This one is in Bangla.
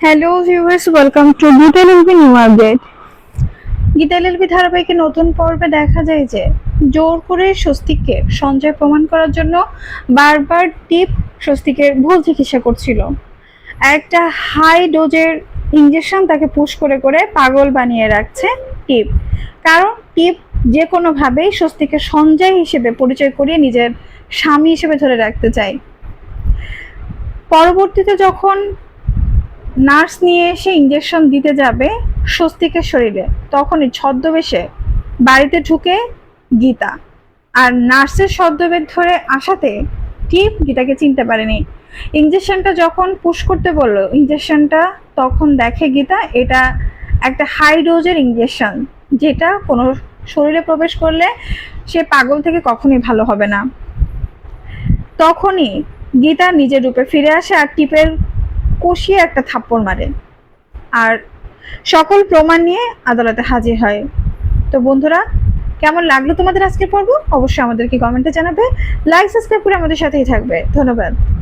Hello viewers welcome to Geeta LLB new update Geeta LLB ধারাবাহিকে নতুন পর্বে দেখা যায় যে জোর করে স্বস্তিককে সঞ্জয় প্রমাণ করার জন্য বারবার টিপ স্বস্তিকের ভুল চিকিৎসা করছিল। একটা হাই ডোজের ইঞ্জেকশন তাকে পুশ করে করে পাগল বানিয়ে রাখছে টিপ। কারণ টিপ যে কোনোভাবেই স্বস্তিকে সঞ্জয় হিসেবে পরিচয় করিয়ে নিজের স্বামী হিসেবে ধরে রাখতে চায়। পরবর্তীতে যখন নার্স নিয়ে এসে ইঞ্জেকশন দিতে যাবে স্বস্তিকের শরীরে, তখনই ছদ্মবেশে বাড়িতে ঢুকে গীতা। আর নার্সের ছদ্মবেশ ধরে আসাতে টিপ গীতাকে চিনতে পারেনি। ইঞ্জেকশনটা যখন পুশ করতে বলল ইঞ্জেকশনটা তখন দেখে গীতা, এটা একটা হাই ডোজের ইঞ্জেকশন যেটা কোনো শরীরে প্রবেশ করলে সে পাগল থেকে কখনই ভালো হবে না। তখনই গীতা নিজের রূপে ফিরে আসে আর টিপের কষিয়ে একটা থাপ্পড় মারে। আর সকল প্রমাণ নিয়ে আদালতে হাজির হয়। তো বন্ধুরা, কেমন লাগল তোমাদের আজকের পর্ব? অবশ্যই আমাদেরকে কমেন্টে জানাবে। লাইক সাবস্ক্রাইব করে আমাদের সাথেই থাকবে। ধন্যবাদ।